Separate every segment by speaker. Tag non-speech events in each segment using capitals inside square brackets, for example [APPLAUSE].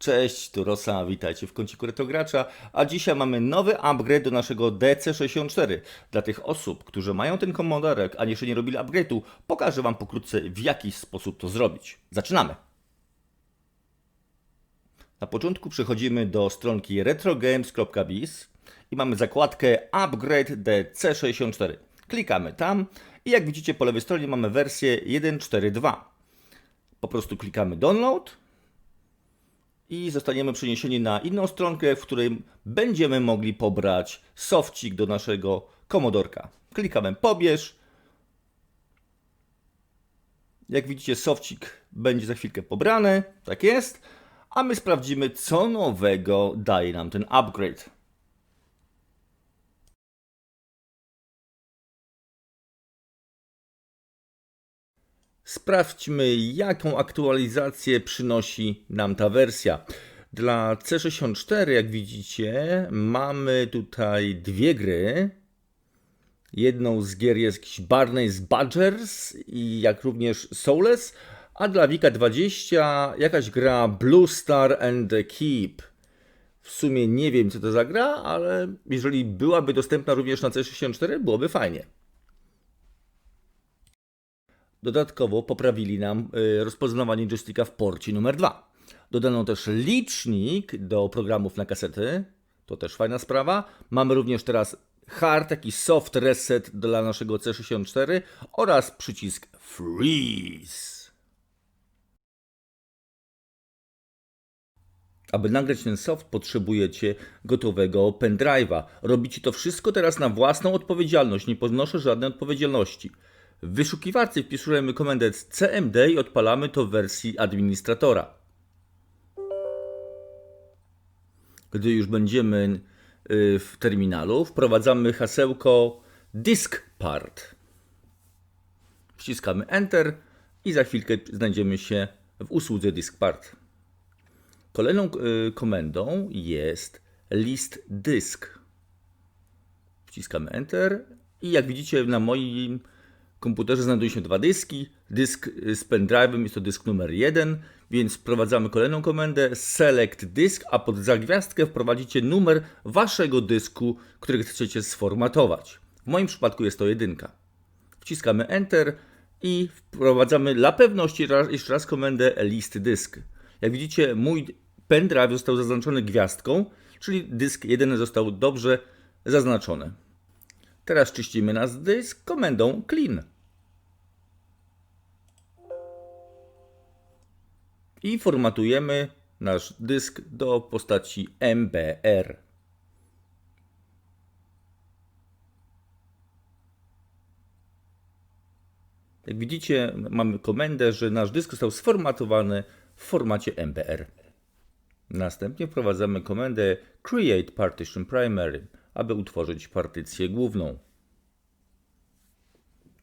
Speaker 1: Cześć, tu Rosa, witajcie w kąciku Retrogracza, a dzisiaj mamy nowy upgrade do naszego DC64. Dla tych osób, którzy mają ten komodorek, a jeszcze nie robili upgrade'u, pokażę Wam pokrótce w jaki sposób to zrobić. Zaczynamy! Na początku przechodzimy do stronki retrogames.biz i mamy zakładkę Upgrade DC64. Klikamy tam i jak widzicie po lewej stronie mamy wersję 1.4.2. Po prostu klikamy Download i zostaniemy przeniesieni na inną stronkę, w której będziemy mogli pobrać sofcik do naszego komodorka. Klikamy pobierz. Jak widzicie, sofcik będzie za chwilkę pobrany, tak jest, a my sprawdzimy, co nowego daje nam ten upgrade. Sprawdźmy, jaką aktualizację przynosi nam ta wersja. Dla C64, jak widzicie, mamy tutaj dwie gry. Jedną z gier jest jakiś Barney's Badgers i jak również Soulless, a dla Wika 20 jakaś gra Blue Star and the Keep. W sumie nie wiem, co to za gra, ale jeżeli byłaby dostępna również na C64, byłoby fajnie. Dodatkowo poprawili nam y, rozpoznawanie joysticka w porcie numer 2. Dodano też licznik do programów na kasety. To też fajna sprawa. Mamy również teraz hard, taki soft reset dla naszego C64 oraz przycisk freeze. Aby nagrać ten soft, potrzebujecie gotowego pendrive'a. Robicie to wszystko teraz na własną odpowiedzialność. Nie podnoszę żadnej odpowiedzialności. W wyszukiwarce wpisujemy komendę cmd i odpalamy to w wersji administratora. Gdy już będziemy y, w terminalu, wprowadzamy hasełko diskpart. Wciskamy Enter i za chwilkę znajdziemy się w usłudze diskpart. Kolejną y, komendą jest list disk. Wciskamy Enter i jak widzicie na moim komputerze znajdują się dwa dyski. Dysk z pendrive'em jest to dysk numer 1, więc wprowadzamy kolejną komendę select disk, a pod zagwiazdkę wprowadzicie numer waszego dysku, który chcecie sformatować. W moim przypadku jest to jedynka. Wciskamy Enter i wprowadzamy dla pewności raz, jeszcze raz komendę list disk. Jak widzicie, mój pendrive został zaznaczony gwiazdką, czyli dysk jeden został dobrze zaznaczony. Teraz czyścimy nasz dysk komendą clean. I formatujemy nasz dysk do postaci MBR. Jak widzicie, mamy komendę, że nasz dysk został sformatowany w formacie MBR. Następnie wprowadzamy komendę Create Partition Primary, aby utworzyć partycję główną.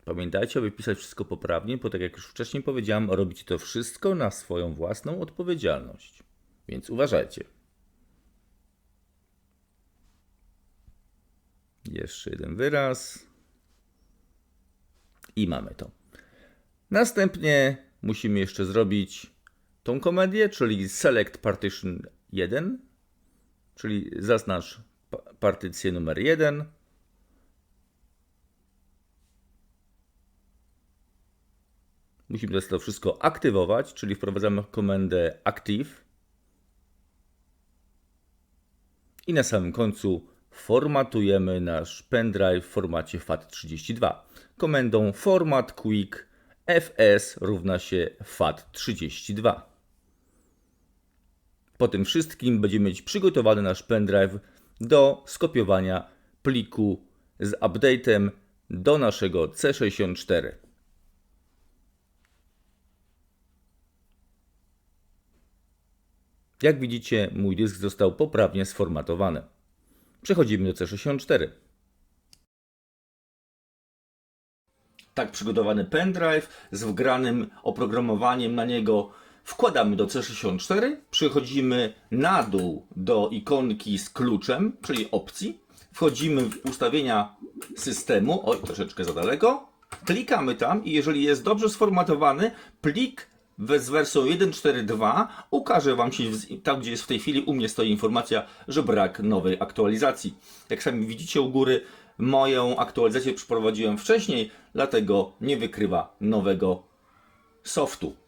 Speaker 1: Pamiętajcie, aby pisać wszystko poprawnie, bo tak jak już wcześniej powiedziałem, robicie to wszystko na swoją własną odpowiedzialność. Więc uważajcie. Jeszcze jeden wyraz. I mamy to. Następnie musimy jeszcze zrobić tą komedię, czyli Select Partition 1, czyli zaznacz partycję numer 1. Musimy teraz to wszystko aktywować, czyli wprowadzamy komendę active. I na samym końcu formatujemy nasz pendrive w formacie FAT32. Komendą format quick fs równa się FAT32. Po tym wszystkim będziemy mieć przygotowany nasz pendrive do skopiowania pliku z update'em do naszego C64. Jak widzicie, mój dysk został poprawnie sformatowany. Przechodzimy do C64. Tak przygotowany pendrive z wgranym oprogramowaniem na niego wkładamy do C64, przechodzimy na dół do ikonki z kluczem, czyli opcji, wchodzimy w ustawienia systemu, oj troszeczkę za daleko, klikamy tam i jeżeli jest dobrze sformatowany, plik z wersją 1.4.2 ukaże Wam się tam, gdzie jest w tej chwili, u mnie stoi informacja, że brak nowej aktualizacji. Jak sami widzicie u góry, moją aktualizację przeprowadziłem wcześniej, dlatego nie wykrywa nowego softu.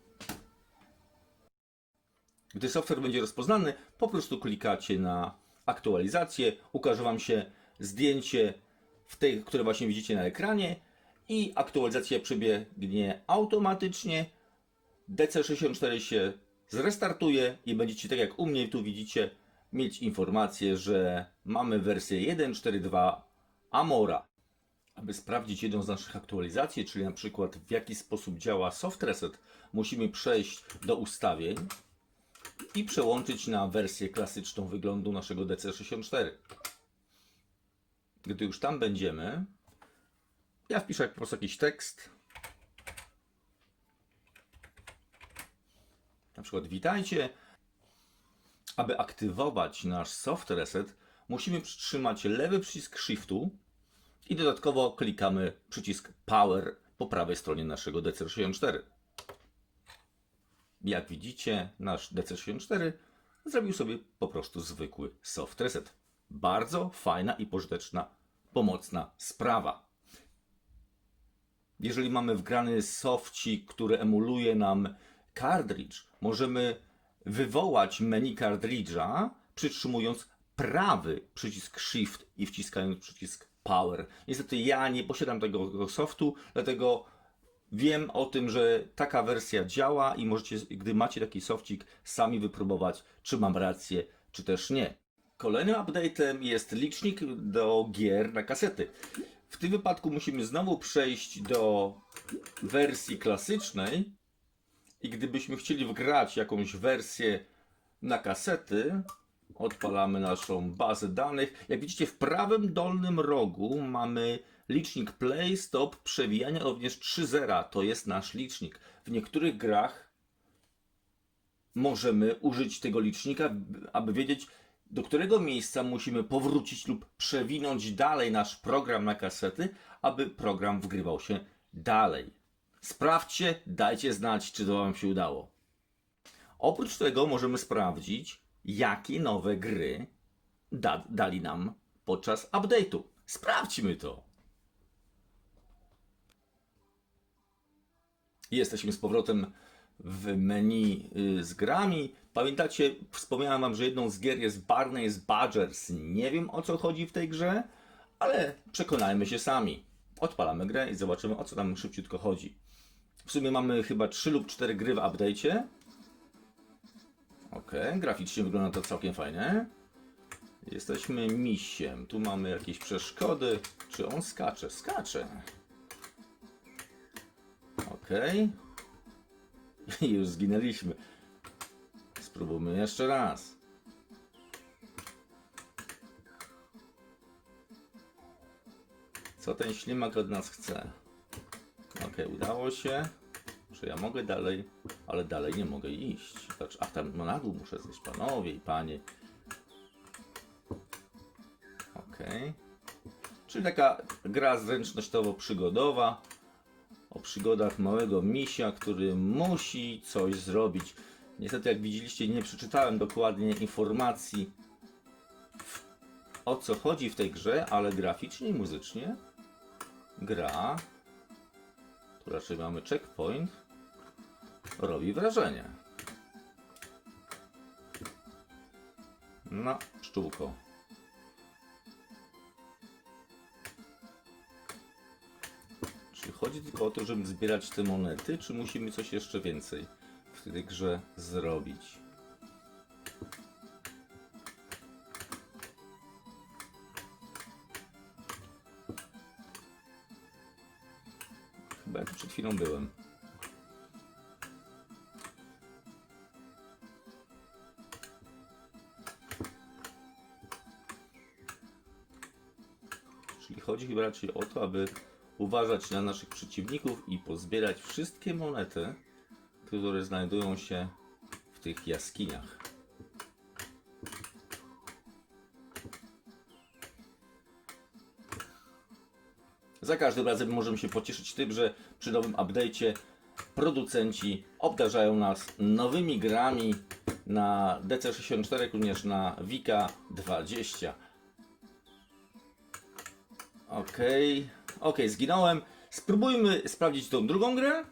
Speaker 1: Gdy software będzie rozpoznany, po prostu klikacie na aktualizację, ukaże Wam się zdjęcie, w tej, które właśnie widzicie na ekranie i aktualizacja przebiegnie automatycznie. DC64 się zrestartuje i będziecie, tak jak u mnie tu widzicie, mieć informację, że mamy wersję 1.4.2 Amora. Aby sprawdzić jedną z naszych aktualizacji, czyli na przykład w jaki sposób działa soft reset, musimy przejść do ustawień i przełączyć na wersję klasyczną wyglądu naszego DC64. Gdy już tam będziemy, ja wpiszę po prostu jakiś tekst. Na przykład witajcie. Aby aktywować nasz soft reset, musimy przytrzymać lewy przycisk Shiftu i dodatkowo klikamy przycisk Power po prawej stronie naszego DC64. Jak widzicie, nasz DC64 zrobił sobie po prostu zwykły soft reset. Bardzo fajna i pożyteczna, pomocna sprawa. Jeżeli mamy wgrany sofcik, który emuluje nam cartridge, możemy wywołać menu cartridge'a przytrzymując prawy przycisk Shift i wciskając przycisk Power. Niestety ja nie posiadam tego softu, dlatego wiem o tym, że taka wersja działa i możecie, gdy macie taki sofcik, sami wypróbować, czy mam rację, czy też nie. Kolejnym update'em jest licznik do gier na kasety. W tym wypadku musimy znowu przejść do wersji klasycznej i gdybyśmy chcieli wgrać jakąś wersję na kasety, odpalamy naszą bazę danych. Jak widzicie, w prawym dolnym rogu mamy licznik play, stop, przewijania, również 3.0. To jest nasz licznik. W niektórych grach możemy użyć tego licznika, aby wiedzieć, do którego miejsca musimy powrócić lub przewinąć dalej nasz program na kasety, aby program wgrywał się dalej. Sprawdźcie, dajcie znać, czy to Wam się udało. Oprócz tego możemy sprawdzić, jakie nowe gry da, dali nam podczas update'u. Sprawdźmy to. Jesteśmy z powrotem w menu y, z grami. Pamiętacie, wspomniałem Wam, że jedną z gier jest Barney's Badgers. Nie wiem o co chodzi w tej grze, ale przekonajmy się sami. Odpalamy grę i zobaczymy o co tam szybciutko chodzi. W sumie mamy chyba 3 lub 4 gry w update'cie. Ok, graficznie wygląda to całkiem fajnie. Jesteśmy misiem. Tu mamy jakieś przeszkody. Czy on skacze? Skacze. Ok. [LAUGHS] I już zginęliśmy. Spróbujmy jeszcze raz. Co ten ślimak od nas chce? Ok, udało się. Czy ja mogę dalej? Ale dalej nie mogę iść. Znaczy, ach, tam no na dół muszę zejść, panowie i panie. Ok. Czyli taka gra zręcznościowo-przygodowa o przygodach małego misia, który musi coś zrobić. Niestety, jak widzieliście, nie przeczytałem dokładnie informacji o co chodzi w tej grze, ale graficznie i muzycznie gra, tu raczej mamy checkpoint, robi wrażenie. No, pszczółko. Chodzi tylko o to, żeby zbierać te monety, czy musimy coś jeszcze więcej w tej grze zrobić? Chyba ja tu przed chwilą byłem. Chodzi chyba raczej o to, aby uważać na naszych przeciwników i pozbierać wszystkie monety, które znajdują się w tych jaskiniach. Za każdym razem możemy się pocieszyć tym, że przy nowym update'cie producenci obdarzają nas nowymi grami na DC64, również na Wika 20. Okej, okej, zginąłem. Spróbujmy sprawdzić tą drugą grę.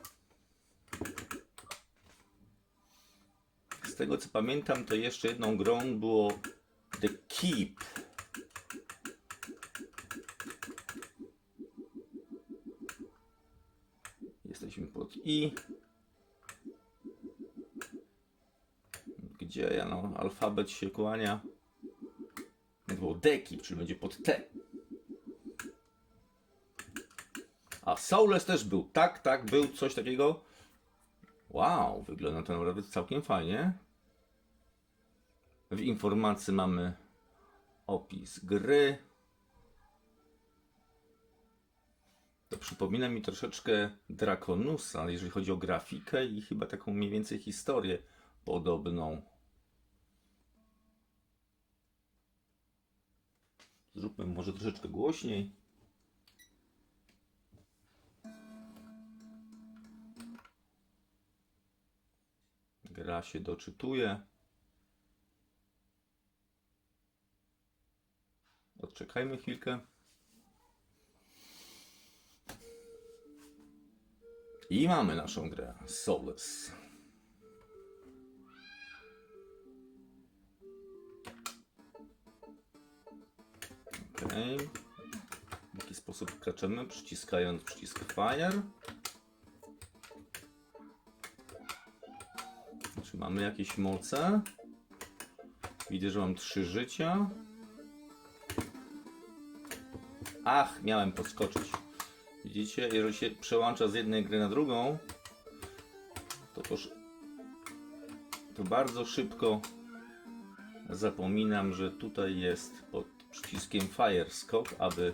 Speaker 1: Z tego co pamiętam, to jeszcze jedną grą było The Keep. Jesteśmy pod I. Gdzie ja no, alfabet się kłania. To było The Keep, czyli będzie pod T. A Soulless też był. Tak, tak, był coś takiego. Wow, wygląda to naprawdę całkiem fajnie. W informacji mamy opis gry. To przypomina mi troszeczkę Draconusa, jeżeli chodzi o grafikę i chyba taką mniej więcej historię podobną. Zróbmy może troszeczkę głośniej. Gra się doczytuje. Odczekajmy chwilkę. I mamy naszą grę Soulless. W jaki sposób wkraczamy? Przyciskając przycisk Fire. Mamy jakieś moce? Widzę, że mam trzy życia. Ach, miałem podskoczyć. Widzicie, jeżeli się przełącza z jednej gry na drugą, to, to, to bardzo szybko zapominam, że tutaj jest pod przyciskiem Fire skok, aby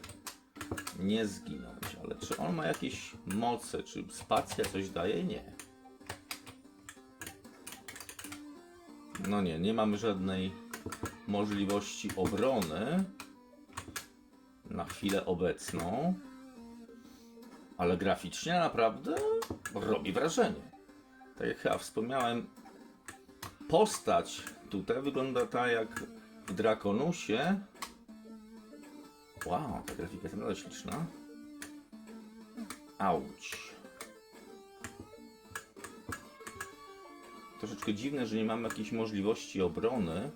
Speaker 1: nie zginąć. Ale czy on ma jakieś moce? Czy spacja coś daje? Nie. No nie, nie mamy żadnej możliwości obrony na chwilę obecną, ale graficznie naprawdę robi wrażenie. Tak jak chyba wspomniałem, postać tutaj wygląda tak jak w Draconusie. Wow, ta grafika jest naprawdę śliczna. Auć. Troszeczkę dziwne, że nie mamy jakiejś możliwości obrony.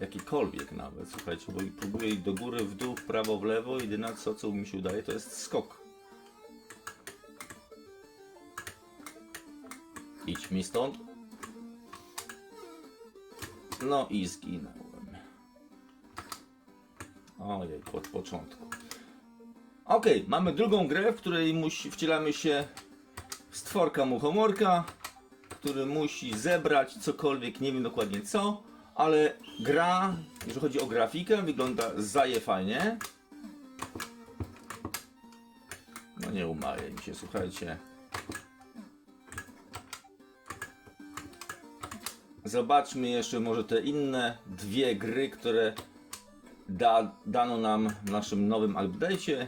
Speaker 1: Jakikolwiek nawet, słuchajcie, bo próbuję do góry, w dół, w prawo, w lewo. Jedyne co, co mi się udaje, to jest skok. Idź mi stąd. No i zginąłem. Ojej, od początku. Okej, mamy drugą grę, w której musi, wcielamy się stworka muchomorka, który musi zebrać cokolwiek, nie wiem dokładnie co, ale gra, jeżeli chodzi o grafikę, wygląda zaje fajnie. No nie umaje mi się, słuchajcie. Zobaczmy jeszcze może te inne dwie gry, które da, dano nam w naszym nowym update'cie.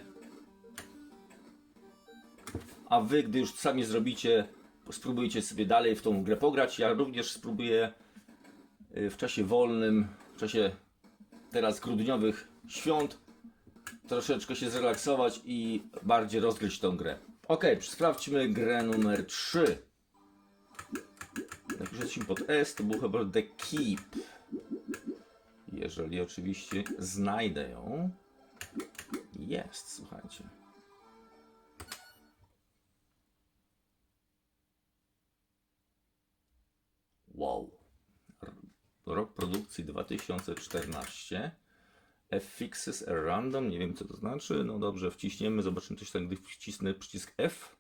Speaker 1: A wy, gdy już sami zrobicie, spróbujcie sobie dalej w tą grę pograć. Ja również spróbuję y, w czasie wolnym, w czasie teraz grudniowych świąt troszeczkę się zrelaksować i bardziej rozgryźć tą grę. Ok, sprawdźmy grę numer 3. Jak już jesteśmy pod S, to był chyba The Keep. Jeżeli oczywiście znajdę ją. Jest, słuchajcie. Wow. Rok produkcji 2014. F-Fixes are random. Nie wiem co to znaczy. No dobrze, wciśniemy. Zobaczymy coś tak, gdy wcisnę przycisk F.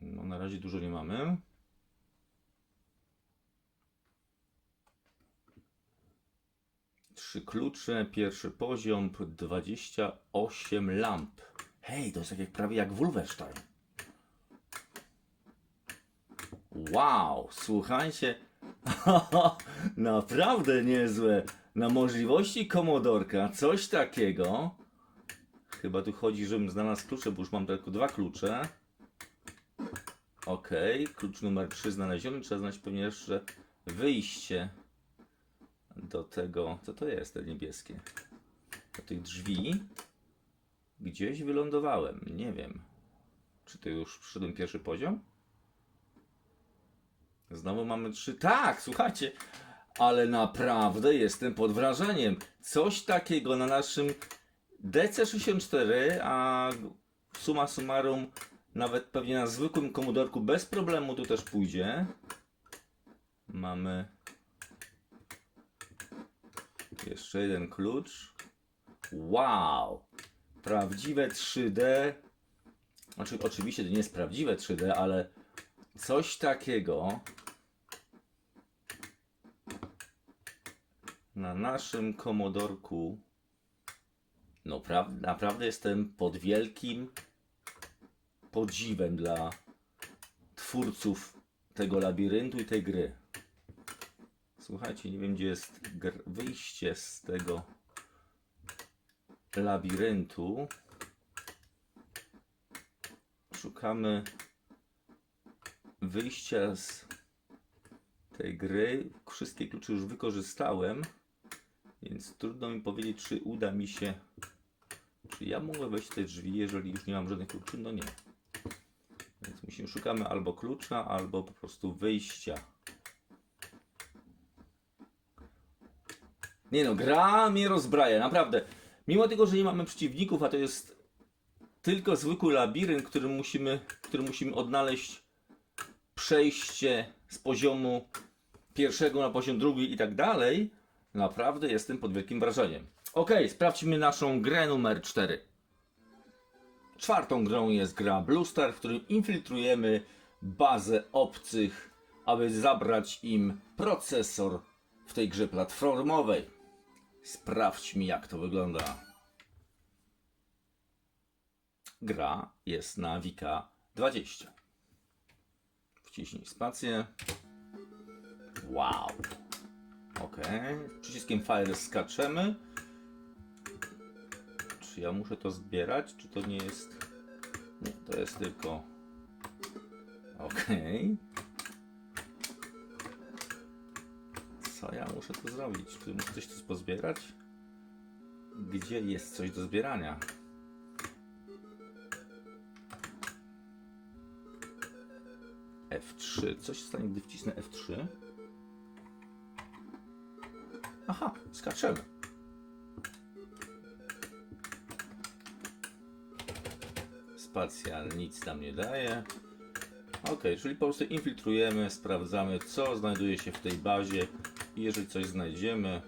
Speaker 1: No na razie dużo nie mamy. Trzy klucze, pierwszy poziom, 28 lamp. Hej, to jest tak jak, prawie jak Wolfenstein. Wow, słuchajcie, [LAUGHS] naprawdę niezłe. na możliwości komodorka, coś takiego. Chyba tu chodzi, żebym znalazł klucze, bo już mam tylko dwa klucze. Ok, klucz numer 3 znaleziony. Trzeba znaleźć pewnie jeszcze wyjście do tego. Co to jest te niebieskie? Do tych drzwi. Gdzieś wylądowałem. Nie wiem. Czy to już przyszedłem pierwszy poziom? Znowu mamy trzy. Tak, słuchajcie, ale naprawdę jestem pod wrażeniem. Coś takiego na naszym DC64, a suma summarum nawet pewnie na zwykłym komodorku bez problemu tu też pójdzie. Mamy jeszcze jeden klucz. Wow! Prawdziwe 3D. Znaczy, oczywiście to nie jest prawdziwe 3D, ale coś takiego na naszym komodorku. No, pra- naprawdę jestem pod wielkim podziwem dla twórców tego labiryntu i tej gry. Słuchajcie, nie wiem gdzie jest wyjście z tego labiryntu. Szukamy wyjścia z tej gry. Wszystkie klucze już wykorzystałem, więc trudno mi powiedzieć, czy uda mi się. Czy ja mogę wejść w te drzwi, jeżeli już nie mam żadnych kluczy? No nie. Więc musimy szukamy albo klucza, albo po prostu wyjścia. Nie no, gra mnie rozbraja, naprawdę. Mimo tego, że nie mamy przeciwników, a to jest tylko zwykły labirynt, który musimy, który musimy odnaleźć przejście z poziomu pierwszego na poziom drugi i tak dalej, naprawdę jestem pod wielkim wrażeniem. Ok, sprawdźmy naszą grę numer 4. Czwartą grą jest gra Blue Star, w którym infiltrujemy bazę obcych, aby zabrać im procesor w tej grze platformowej. Sprawdźmy jak to wygląda. Gra jest na Wika 20. Wciśnij spację. Wow. Ok. Przyciskiem Fire skaczemy. Czy ja muszę to zbierać? Czy to nie jest. Nie, to jest tylko. Ok. Co ja muszę tu zrobić? Czy muszę coś tu pozbierać? Gdzie jest coś do zbierania? F3. Co się stanie, gdy wcisnę F3? Aha, skaczemy. Spacja nic nam nie daje. Ok, czyli po prostu infiltrujemy, sprawdzamy co znajduje się w tej bazie i jeżeli coś znajdziemy,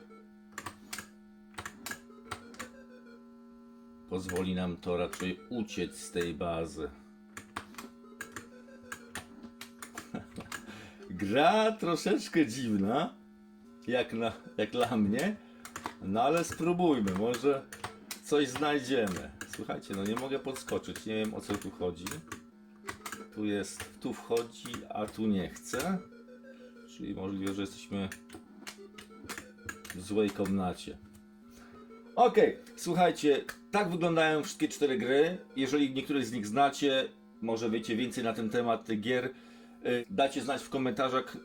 Speaker 1: pozwoli nam to raczej uciec z tej bazy. [LAUGHS] Gra troszeczkę dziwna, jak, na, jak dla mnie, no ale spróbujmy, może coś znajdziemy. Słuchajcie, no nie mogę podskoczyć, nie wiem o co tu chodzi. Tu jest, tu wchodzi, a tu nie chce. Czyli możliwe, że jesteśmy w złej komnacie. Okej, słuchajcie, tak wyglądają wszystkie cztery gry. Jeżeli niektóre z nich znacie, może wiecie więcej na ten temat tych gier, y, dajcie znać w komentarzach,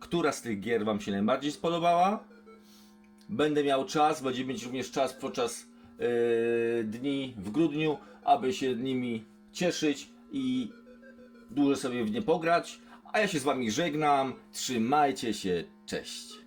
Speaker 1: która z tych gier Wam się najbardziej spodobała. Będę miał czas, będzie mieć również czas podczas yy, dni w grudniu, aby się nimi cieszyć i dużo sobie w nie pograć. A ja się z Wami żegnam. Trzymajcie się, cześć.